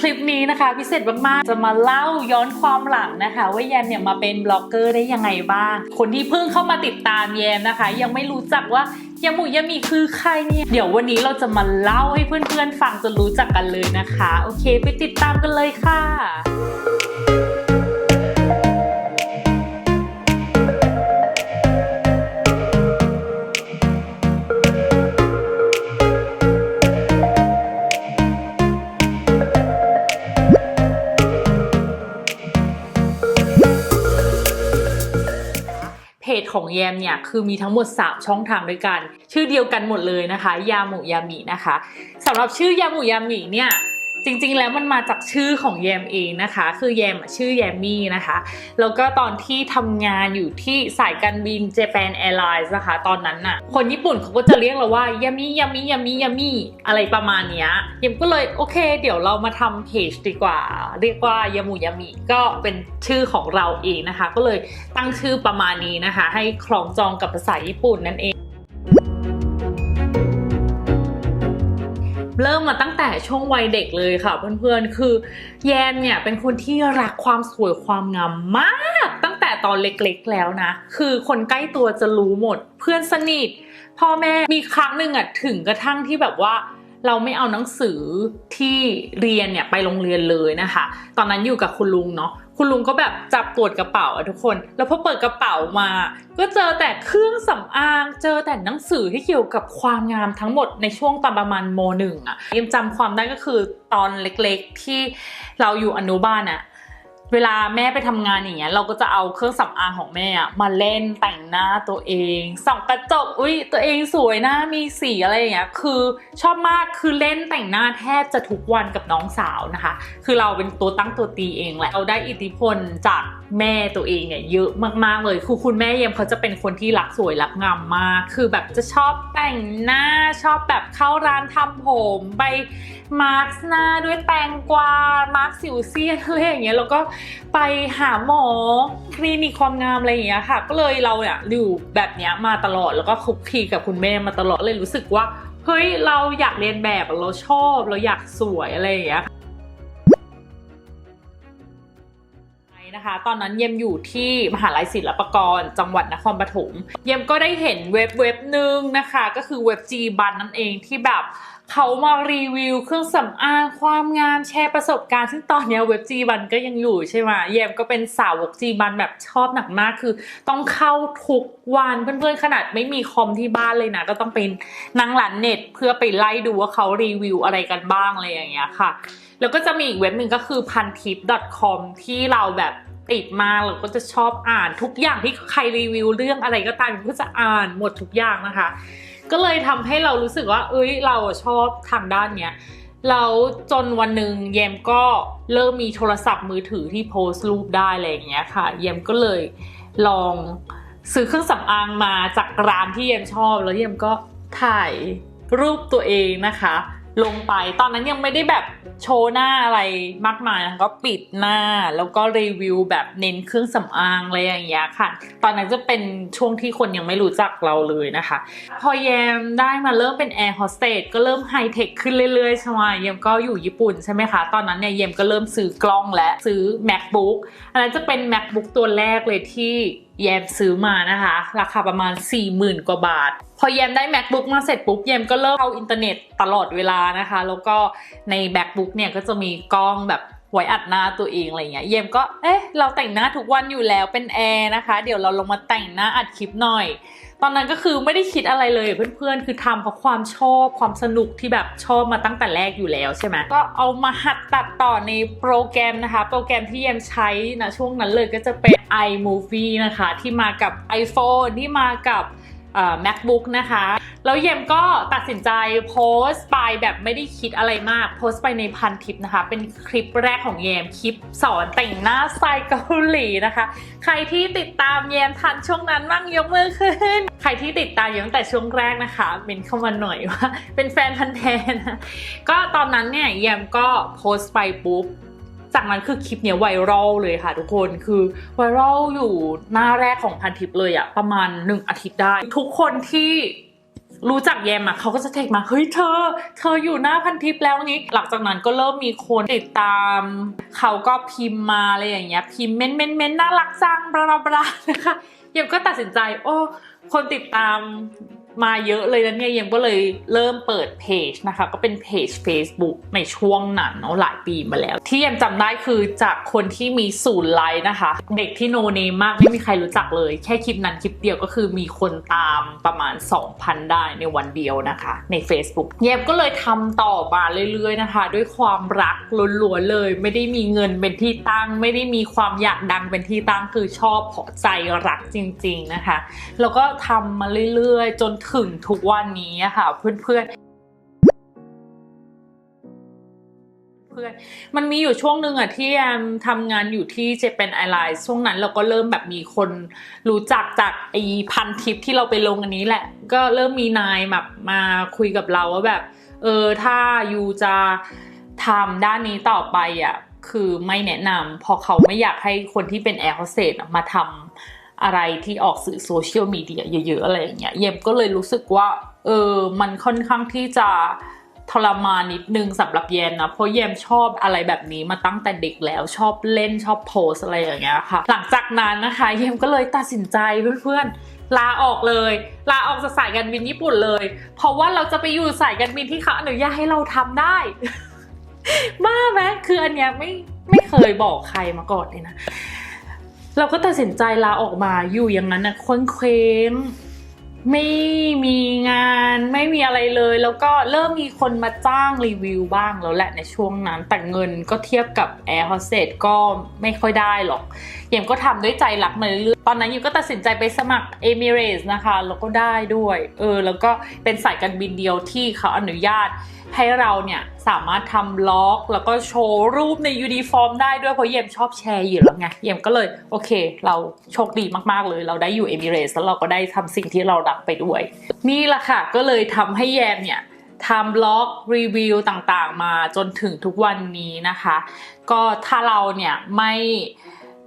คลิปนี้นะคะพิเศษมากๆ จะมาเล่าย้อนความหลังนะคะ ว่าแยมเนี่ยมาเป็นบล็อกเกอร์ได้ยังไงบ้าง คนที่เพิ่งเข้ามาติดตามแยมนะคะ ยังไม่รู้จักว่ายาหมูยามีคือใครเนี่ย เดี๋ยววันนี้เราจะมาเล่าให้เพื่อนๆฟังจนรู้จักกันเลยนะคะ โอเค ไปติดตามกันเลยค่ะ ของแยมเนี่ยคือมีทั้งหมด 3 ช่องทางด้วยกัน ชื่อเดียวกันหมดเลยนะคะ ยาหมูยามินะคะสำหรับชื่อยาหมูยามิเนี่ย จริงๆ แล้วมันมาจากชื่อของแยมเองนะคะ คือแยมชื่อแยมมี่นะคะ แล้วก็ตอนที่ทำงานอยู่ที่สายการบิน Japan Airlines นะคะ ตอนนั้นน่ะ คนญี่ปุ่นเขาก็จะเรียกเราว่ายามิยามิยามิยามิอะไรประมาณเนี้ยเยมก็เลยโอเค เดี๋ยวเรามาทำเพจดีกว่า เรียกว่ายามูยามิก็เป็นชื่อของเราเองนะคะ ก็เลยตั้งชื่อประมาณนี้นะคะ ให้คล้องจองกับภาษาญี่ปุ่นนั่นเอง เริ่มมาตั้งแต่ช่วงวัยเด็กเลยค่ะ เพื่อนๆ คือแยมเนี่ยเป็นคนที่รักความสวยความงามมาก ตั้งแต่ตอนเล็กๆแล้วนะ คือคนใกล้ตัวจะรู้หมด เพื่อนสนิท พ่อแม่มีครั้งหนึ่งอะถึงกระทั่งที่แบบว่าเราไม่เอาหนังสือที่เรียนเนี่ยไปโรงเรียนเลยนะคะ ตอนนั้นอยู่กับคุณลุงเนาะ คุณลุงก็แบบจับตรวจกระเป๋าอะทุกคน แล้วพอเปิดกระเป๋ามา ก็เจอแต่เครื่องสำอาง เจอแต่หนังสือที่เกี่ยวกับความงามทั้งหมดในช่วงตอนประมาณโมหนึ่งอะยังจำความได้ก็คือตอนเล็กๆที่เราอยู่อนุบาลอะ เวลาแม่ไปทำงานอย่างเงี้ยเราก็จะเอาเครื่องสำอางของแม่อะมาเล่นแต่งหน้าตัวเองส่องกระจกอุ้ยตัวเองสวยหน้ามีสีอะไรอย่างเงี้ยคือชอบมากคือเล่นแต่งหน้าแทบจะทุกวันกับน้องสาวนะคะ คือเราเป็นตัวตั้งตัวตีเองแหละเราได้อิทธิพลจาก แม่ตัวเองเนี่ยเยอะมากๆเลยคือคุณแม่เยมเขาจะเป็นคนที่รักสวยรักงามมาก คือแบบจะชอบแต่งหน้าชอบแบบเข้าร้านทำผมไปมาร์กหน้าด้วยแตงกวามาร์กสิวเซียนอะไรอย่างเงี้ยแล้วก็ไปหาหมอคลินิกความงามอะไรอย่างเงี้ยค่ะ ก็เลยเราเนี่ยอยู่แบบเนี้ยมาตลอดแล้วก็คุกคีกับคุณแม่มาตลอดเลยรู้สึกว่าเฮ้ยเราอยากเรียนแบบเราชอบเราอยากสวยอะไรอย่างเงี้ย นะคะ ตอนนั้นเยมอยู่ที่มหาลัยศิลปากร จังหวัดนครปฐม เยมก็ได้เห็นเว็บเว็บหนึ่งนะคะ ก็คือเว็บ G บันนั่นเองที่แบบเขามารีวิวเครื่องสำอางความงามแชร์ประสบการณ์ ซึ่งตอนนี้เว็บ G บันก็ยังอยู่ใช่ไหมเยมก็เป็นสาวก G บันแบบชอบหนักมากคือ ต้องเข้าทุกวันเพื่อนๆขนาดไม่มีคอมที่บ้านเลยนะ ก็ต้องเป็นนั่งหลันเน็ต เพื่อไปไล่ดูว่าเขารีวิวอะไรกันบ้างอะไรอย่างเงี้ยค่ะ แล้วก็จะมีอีกเว็บหนึ่งก็คือพันทิป .com ที่เราแบบ ติดมาเราก็จะชอบอ่านทุกอย่างที่ใครรีวิวเรื่องอะไรก็ตามก็จะอ่านหมดทุกอย่างนะคะ ก็เลยทำให้เรารู้สึกว่า เอ้ยเราชอบทางด้านเนี้ยแล้วจนวันหนึ่งเยมก็เริ่มมีโทรศัพท์มือถือที่โพสต์รูปได้อะไรอย่างเงี้ยค่ะเยมก็เลยลองซื้อเครื่องสำอางมาจากร้านที่เยมชอบ แล้วเยมก็ถ่ายรูปตัวเองนะคะ ลงไป ตอนนั้นยังไม่ได้แบบโชว์หน้าอะไรมากมายนะก็ปิดหน้าแล้วก็รีวิวแบบเน้นเครื่องสำอางอะไรอย่างเงี้ยค่ะ ตอนนั้นจะเป็นช่วงที่คนยังไม่รู้จักเราเลยนะคะ พอแยมได้มาเริ่มเป็นแอร์โฮสเตสก็เริ่มไฮเทคขึ้นเรื่อยๆใช่ไหมเยมก็อยู่ญี่ปุ่นใช่ไหมคะ ตอนนั้นเนี่ยเยมก็เริ่มซื้อกล้องและซื้อ macbook อันนั้นจะเป็น macbook ตัวแรกเลยที่ แยมซื้อมานะคะ ราคาประมาณ 40,000 กว่าบาท พอแยมได้ macbook มาเสร็จปุ๊บแยมก็เริ่มเข้าอินเทอร์เน็ตตลอดเวลานะคะ แล้วก็ใน macbook เนี่ยก็จะมีกล้องแบบ ไว้อัดหน้าตัวเองอะไรเงี้ย เยมก็ เอ๊ะ เราแต่งหน้าทุกวันอยู่แล้วเป็นแอร์นะคะ เดี๋ยวเราลงมาแต่งหน้าอัดคลิปหน่อย ตอนนั้นก็คือไม่ได้คิดอะไรเลยเพื่อนๆ คือทำเพราะความชอบความสนุกที่แบบชอบมาตั้งแต่แรกอยู่แล้วใช่ไหม ก็เอามาหัดตัดต่อในโปรแกรมนะคะ โปรแกรมที่เยมใช้นะช่วงนั้นเลยก็จะเป็น iMovie นะคะ ที่มากับ iPhone ที่มากับ MacBook นะคะ แล้วเยมก็ตัดสินใจโพสต์ไปแบบไม่ได้คิดอะไรมาก โพสต์ไปในพันทิปนะคะ เป็นคลิปแรกของเยมคลิปสอนแต่งหน้าสไตล์เกาหลีนะคะ ใครที่ติดตามเยมทันช่วงนั้นบ้างยกมือขึ้น ใครที่ติดตามเยมตั้งแต่ช่วงแรกนะคะเมนเข้ามาหน่อยว่า เป็นแฟนพันธ์แท้นะก็ตอนนั้นเนี่ยเยมก็โพสต์ไปปุ๊บจากนั้นคือคลิปเนี้ยไวรัลเลยค่ะทุกคนคือไวรัลอยู่หน้าแรกของพันทิปเลยอะประมาณหนึ่งอาทิตย์ได้ ทุกคนที่ รู้จักแยมอะเขาก็จะเทคมา เฮ้ยเธอ เธออยู่หน้าพันทิปแล้วนี้ หลังจากนั้นก็เริ่มมีคนติดตาม เขาก็พิมพ์มาอะไรอย่างเงี้ย พิมพ์เม้นเม้นเม้นน่ารักจังบลาบลานะคะเยมก็ตัดสินใจ โอ้ คนติดตาม มาเยอะเลยนะเนี่ยเยมก็เลยเริ่มเปิดเพจนะคะ ก็เป็นเพจ Facebook ในช่วงนั้นเนาะหลายปีมาแล้ว ที่เยมจำได้คือจากคนที่มีศูนย์ไลค์นะคะ เด็กที่โนเนมมากไม่มีใครรู้จักเลย แค่คลิปนั้นคลิปเดียวก็คือมีคนตามประมาณ 2,000 ได้ในวันเดียวนะคะ ใน Facebook เยมก็เลยทำต่อมาเรื่อยๆนะคะ ด้วยความรักล้วนๆเลย ไม่ได้มีเงินเป็นที่ตั้ง ไม่ได้มีความอยากดังเป็นที่ตั้งคือชอบพราะใจรักจริง ๆนะคะ แล้วก็ทำมาเรื่อยๆ จนถึงทุกวันนี้อะค่ะเพื่อนเพื่อนมันมีอยู่ช่วงหนึ่งอะที่แอมทำงานอยู่ที่เจแปนไอไลน์ช่วงนั้นเราก็เริ่มแบบมีคนรู้จักจากไอพันทิปที่เราไปลงอันนี้แหละ ก็เริ่มมีนายแบบมาคุยกับเราว่าแบบ เออถ้ายูจะทำด้านนี้ต่อไปอะคือไม่แนะนำเพอเขาไม่อยากให้คนที่เป็นแอร์โฮสเตสมาทำ อะไรที่ออกสื่อโซเชียลมีเดียเยอะๆอะไรอย่างเงี้ยเยมก็เลยรู้สึกว่าเออมันค่อนข้างที่จะทรมานนิดนึงสำหรับเยมนะ เพราะเยมชอบอะไรแบบนี้มาตั้งแต่เด็กแล้วชอบเล่นชอบโพสอะไรอย่างเงี้ยค่ะ หลังจากนั้นนะคะเยมก็เลยตัดสินใจเพื่อนๆลาออกเลย ลาออกจากสายการบินญี่ปุ่นเลย เพราะว่าเราจะไปอยู่สายการบินที่เขาอนุญาตให้เราทำได้บ้าไหมคืออันเนี้ยไม่ไม่เคยบอกใครมาก่อนเลยนะ เราก็ตัดสินใจลาออกมาอยู่อย่างนั้นนะควนเคว้งไม่มีงานไม่มีอะไรเลย แล้วก็เริ่มมีคนมาจ้างรีวิวบ้างแล้วแหละในช่วงนั้น แต่เงินก็เทียบกับแอร์โฮสเตสก็ไม่ค่อยได้หรอกเยมก็ทำด้วยใจรักมาเรื่อยๆตอนนั้นยูก็ตัดสินใจไปสมัครเอมิเรสนะคะ แล้วก็ได้ด้วย เออ แล้วก็เป็นสายการบินเดียวที่เขาอนุญาต ให้เราเนี่ยสามารถทำล็อกแล้วก็โชว์รูปในยูนิฟอร์มได้ด้วยเพราะเยมชอบแชร์อยู่แล้วไงเยมก็เลยโอเค เราโชคดีมากๆเลย เราได้อยู่เอมิเรสแล้วเราก็ได้ทำสิ่งที่เรารักไปด้วย นี่แหละค่ะก็เลยทำให้แยมเนี่ยทำบล็อกรีวิวต่างๆ มาจนถึงทุกวันนี้นะคะ ก็ถ้าเราเนี่ยไม่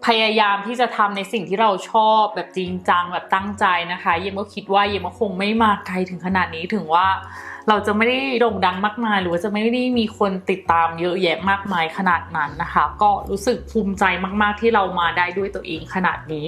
พยายามที่จะทำในสิ่งที่เราชอบแบบจริงจังแบบตั้งใจนะคะ เยมก็คิดว่าเยมก็คงไม่มาไกลถึงขนาดนี้ถึงว่า เราจะไม่ได้โด่งดังมากมาย หรือว่าจะไม่ได้มีคนติดตามเยอะแยะมากมายขนาดนั้นนะคะ ก็รู้สึกภูมิใจมาก ๆ ที่เรามาได้ด้วยตัวเองขนาดนี้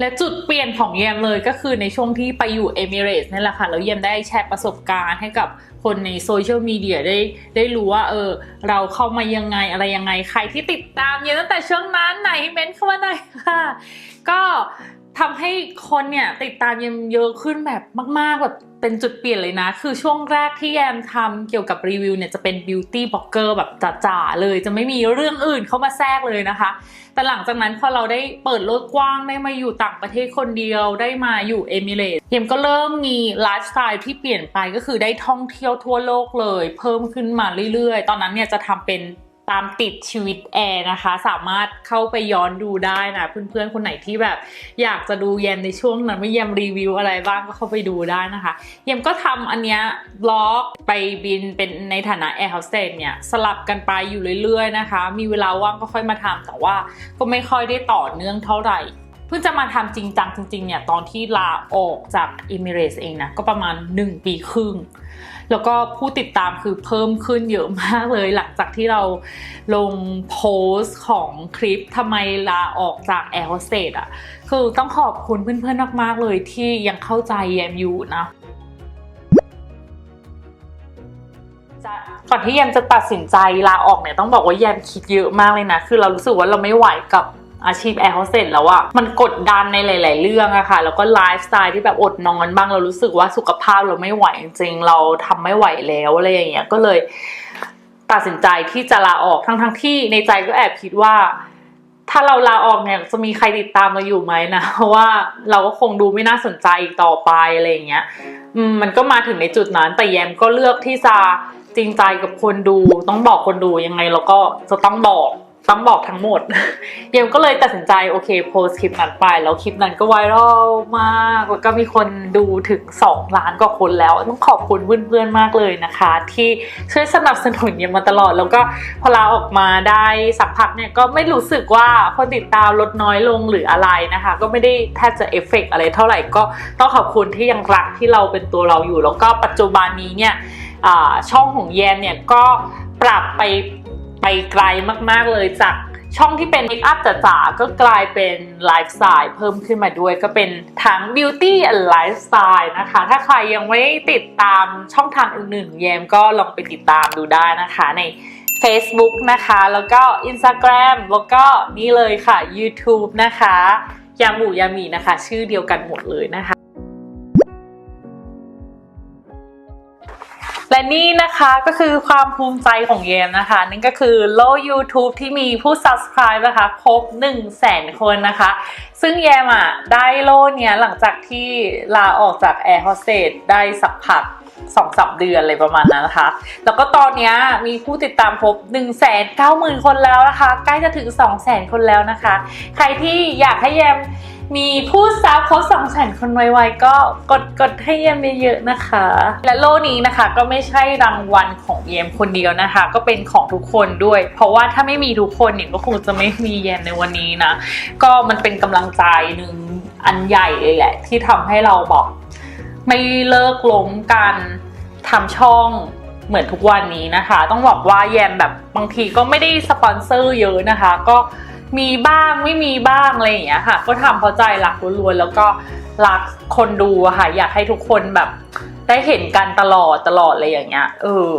และจุดเปลี่ยนของเยมเลยก็คือในช่วงที่ไปอยู่เอมิเรตส์นี่แหละค่ะ แล้วเยมได้แชร์ประสบการณ์ให้กับคนในโซเชียลมีเดียได้ได้รู้ว่าเออเราเข้ามายังไงอะไรยังไง ใครที่ติดตามเยมตั้งแต่ช่วงนั้นไหนเม้นเข้ามาหน่อยค่ะ ก็ ทำให้คนเนี่ยติดตามเยมเยอะขึ้นแบบมาก ๆ แบบเป็นจุดเปลี่ยนเลยนะ คือช่วงแรกที่แยมทำเกี่ยวกับรีวิวเนี่ยจะเป็นบิวตี้บล็อกเกอร์แบบจ๋าๆเลย จะไม่มีเรื่องอื่นเข้ามาแทรกเลยนะคะ แต่หลังจากนั้นพอเราได้เปิดโลกกว้างได้มาอยู่ต่างประเทศคนเดียวได้มาอยู่เอมิเรตส์เยมก็เริ่มมีไลฟ์สไตล์ที่เปลี่ยนไปก็คือได้ท่องเที่ยวทั่วโลกเลย เพิ่มขึ้นมาเรื่อยๆ ตอนนั้นเนี่ยจะทำเป็น ตามติดชีวิตแอร์นะคะ สามารถเข้าไปย้อนดูได้นะ เพื่อนๆ คนไหนที่แบบ อยากจะดูเยมในช่วงนั้นไม่เยมรีวิวอะไรบ้างก็เข้าไปดูได้นะคะเยมก็ทำอันเนี้ยบล็อกไปบินเป็นในฐานะแอร์โฮสเตสเนี่ยสลับกันไปอยู่เรื่อยๆนะคะ มีเวลาว่างก็ค่อยมาทำแต่ว่าก็ไม่ค่อยได้ต่อเนื่องเท่าไหร่เพิ่งจะมาทำจริงจังจริงๆเนี่ยตอนที่ลาออกจากเอมิเรสเองนะ ก็ประมาณ 1 ปีครึ่ง แล้วก็ผู้ติดตามคือเพิ่มขึ้นเยอะมากเลย หลังจากที่เราลงโพสต์ของคลิปทำไมลาออกจากแอร์โฮสเตสอะ คือต้องขอบคุณเพื่อนๆมากๆเลยที่ยังเข้าใจแยมอยู่นะจะก่อนที่แยมจะตัดสินใจลาออกเนี่ยต้องบอกว่าแยมคิดเยอะมากเลยนะ คือเรารู้สึกว่าเราไม่ไหวกับ อาชีพแอร์โฮสเตสแล้วอะมันกดดันในหลาย ๆ เรื่องอะค่ะ แล้วก็ไลฟ์สไตล์ที่แบบอดนอนบ้างเรารู้สึกว่าสุขภาพเราไม่ไหวจริงๆเราทำไม่ไหวแล้วอะไรอย่างเงี้ยก็เลยตัดสินใจที่จะลาออกทั้งๆที่ในใจก็แอบคิดว่า ถ้าเราลาออกเนี่ยจะมีใครติดตามเราอยู่ไหมนะเพราะว่าเราก็คงดูไม่น่าสนใจอีกต่อไปอะไรอย่างเงี้ยมันก็มาถึงในจุดนั้น แต่แยมก็เลือกที่จะจริงใจกับคนดู ต้องบอกคนดูยังไงเราก็จะต้องบอก ต้องบอกทั้งหมด เยมก็เลยตัดสินใจโอเคโพสคลิปนั้นไป แล้วคลิปนั้นก็ไวรัลมาก แล้วก็มีคนดูถึง 2 ล้านกว่าคนแล้ว ต้องขอบคุณเพื่อนๆมากเลยนะคะ ที่ช่วยสนับสนุนเยมมาตลอด แล้วก็พอลาออกมาได้สักพักเนี่ยก็ไม่รู้สึกว่าคนติดตามลดน้อยลงหรืออะไรนะคะ ก็ไม่ได้แทบจะเอฟเฟกต์อะไรเท่าไหร่ก็ต้องขอบคุณที่ยังรักที่เราเป็นตัวเราอยู่ แล้วก็ปัจจุบันนี้เนี่ยช่องของแยมเนี่ยก็ปรับไป ไปไกลมากๆเลยจากช่องที่เป็นเมคอัพจ๋าๆก็กลายเป็นไลฟ์สไตล์เพิ่มขึ้นมาด้วยก็เป็นทั้ง Beauty and Lifestyle นะคะ ถ้าใครยังไม่ติดตามช่องทางอื่นๆแยมก็ลองไปติดตามดูได้นะคะใน Facebook นะคะ แล้วก็ Instagram แล้วก็นี่เลยค่ะ YouTube นะคะยาหมูยามีนะคะ ชื่อเดียวกันหมดเลยนะคะ และนี่นะคะก็คือความภูมิใจของเยมนะคะ นั่นก็คือโล YouTube ที่มีผู้ subscribe นะคะครบ1 0 0 0 0แสนคนนะคะ ซึ่งแยมอะได้โล่เนี้ยหลังจากที่ลาออกจาก Air Hostess ได้สักพักสองสามเดือนอะไรประมาณนั้นนะคะ แล้วก็ตอนนี้มีผู้ติดตามครบ1 9 0 0 0 0คนแล้วนะคะ ใกล้จะถึง2 0 0 0 0 0คนแล้วนะคะ ใครที่อยากให้แยม มีผู้ซับครบสองแสนคนไวๆก็กดกดให้เยมเยอะๆนะคะ และโล่นี้นะคะก็ไม่ใช่รางวัลของเยมคนเดียวนะคะ ก็เป็นของทุกคนด้วย เพราะว่าถ้าไม่มีทุกคนเนี่ยก็คงจะไม่มีเยมในวันนี้นะ ก็มันเป็นกำลังใจหนึ่งอันใหญ่เลยแหละ ที่ทำให้เราบอกไม่เลิกล้มกันทำช่องเหมือนทุกวันนี้นะคะ ต้องบอกว่าแยมแบบบางทีก็ไม่ได้สปอนเซอร์เยอะนะคะ ก็ มีบ้างไม่มีบ้างอะไรอย่างเงี้ยค่ะ ก็ทำเพราะใจรักล้วนๆแล้วก็รักคนดูค่ะ อยากให้ทุกคนแบบ ได้เห็นกันตลอดตลอดอะไรอย่างเงี้ยเออ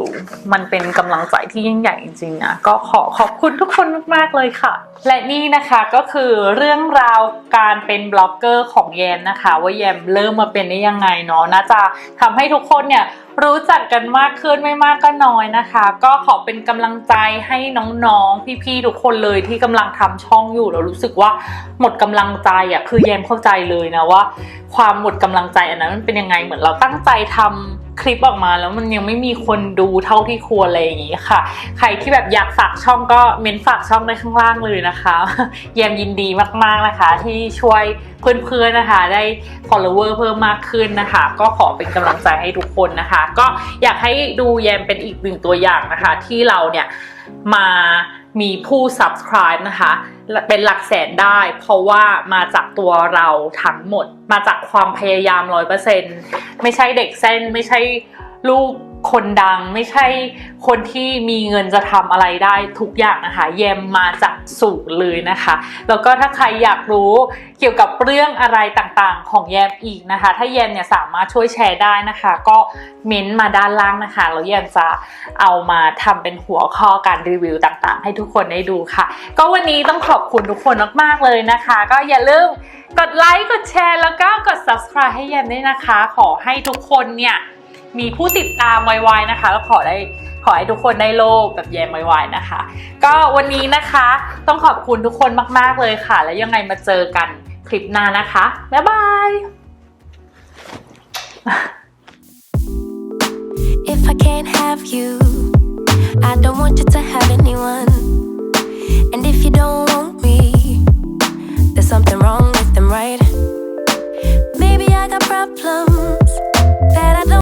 มันเป็นกำลังใจที่ยิ่งใหญ่จริงๆนะก็ขอขอบคุณทุกคนมากๆเลยค่ะ และนี่นะคะก็คือเรื่องราวการเป็นบล็อกเกอร์ของแยมนะคะ ว่าแยมเริ่มมาเป็นได้ยังไงเนาะน่าจะทำให้ทุกคนเนี่ย รู้จักกันมากขึ้นไม่มากก็น้อยนะคะ ก็ขอเป็นกำลังใจให้น้องๆ พี่ๆ ทุกคนเลยที่กำลังทำช่องอยู่แล้วรู้สึกว่าหมดกำลังใจอะคือแยมเข้าใจเลยนะว่า ความหมดกำลังใจอันนั้นมันเป็นยังไงเหมือนเราตั้งใจทำ คลิปออกมาแล้วมันยังไม่มีคนดูเท่าที่ควรอะไรอย่างนี้ค่ะ ใครที่แบบอยากฝากช่องก็เม้นฝากช่องในข้างล่างเลยนะคะแยมยินดีมากๆนะคะ ที่ช่วยเพื่อนๆนะคะ ได้ follower เพิ่มมากขึ้นนะคะ ก็ขอเป็นกำลังใจให้ทุกคนนะคะ ก็อยากให้ดูแยมเป็นอีกหนึ่งตัวอย่างนะคะ ที่เราเนี่ยมา มีผู้ subscribe นะคะ เป็นหลักแสนได้ เพราะว่ามาจากตัวเราทั้งหมด มาจากความพยายามร้อยเปอร์เซ็นไม่ใช่เด็กเส้นไม่ใช่ลูก คนดังไม่ใช่คนที่มีเงินจะทำอะไรได้ทุกอย่างนะคะ แยมมาจากสูงเลยนะคะ แล้วก็ถ้าใครอยากรู้เกี่ยวกับเรื่องอะไรต่างๆ ของแยมอีกนะคะ ถ้าแยมเนี่ยสามารถช่วยแชร์ได้นะคะ ก็เม้นต์มาด้านล่างนะคะแล้วแยมจะเอามาทำเป็นหัวข้อการรีวิวต่างๆ ให้ทุกคนได้ดูค่ะ ก็วันนี้ต้องขอบคุณทุกคนมากๆเลยนะคะ ก็อย่าลืมกดไลค์กดแชร์แล้วก็กด subscribe ให้แยมด้วยนะคะ ขอให้ทุกคนเนี่ย มีผู้ติดตามไวๆนะคะก็ขอได้ขอให้ทุกคนได้โลกแบบแยมไวๆนะคะ ก็วันนี้นะคะต้องขอบคุณทุกคนมากๆเลยค่ะ แล้วยังไงมาเจอกันคลิปหน้านะคะ บ๊ายบาย If I can't have you I don't want you to have anyone And if you don't want me There's something wrong with them right Maybe I got problems